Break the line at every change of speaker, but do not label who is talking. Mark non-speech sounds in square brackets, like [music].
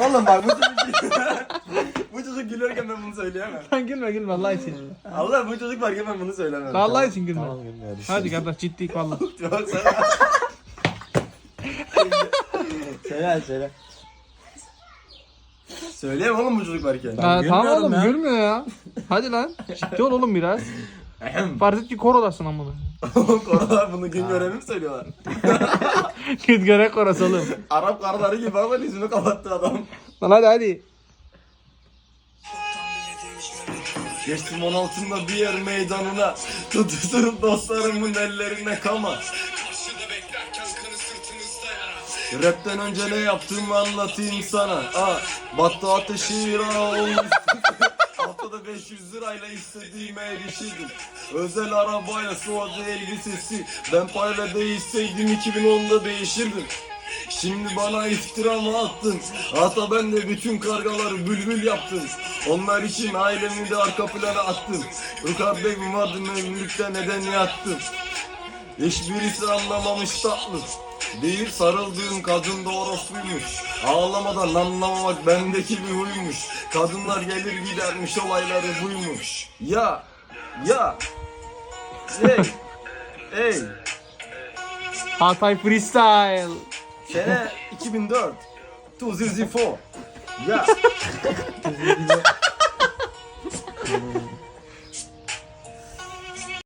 Oğlum bak bu çocuk [laughs] bu çocuk gülüyorken ben bunu söyleyemem.
Lan gülme gülme Allah için.
Allah bu çocuk varken ben bunu söylemem.
Allah için gülme.
Tamam gülmüyor.
Hadi kardeş ciddi valla.
Yok sana.
Söyle söyle.
Söyleyemem oğlum bu çocuk varken.
Ha, tamam
gülmüyorum
oğlum
ya.
gülmüyor ya. Hadi lan. Ciddi ol oğlum biraz. Farz et ki korodasın amına. [laughs]
Koralar bunu gün görevi mi söylüyorlar? [laughs]
Git göre korası oğlum.
Arap karıları gibi ama yüzünü kapattı adam.
Lan hadi hadi.
Geçtim 16'ında bir yer meydanına Tutuşturup dostlarımın ellerine kama Rapten önce ne yaptığımı anlatayım sana Aa, Battı ateşi olmuş [laughs] Haftada 500 lirayla istediğime erişirdim Özel arabaya suadı elbisesi Ben payla değişseydim 2010'da değişirdim Şimdi bana iftira mı attın? Hatta ben de bütün kargaları bülbül yaptım. Onlar için ailemi de arka plana attım. Rukat Bey'im vardı memlükte neden yattım? Hiçbirisi anlamamış tatlı. Değil sarıldığım kadın da orospuymuş. Ağlamadan anlamamak bendeki bir huymuş. Kadınlar gelir gidermiş olayları buymuş. Ya, ya, hey, hey.
Hatay freestyle.
Sene 2004. 2004. Ya. [laughs]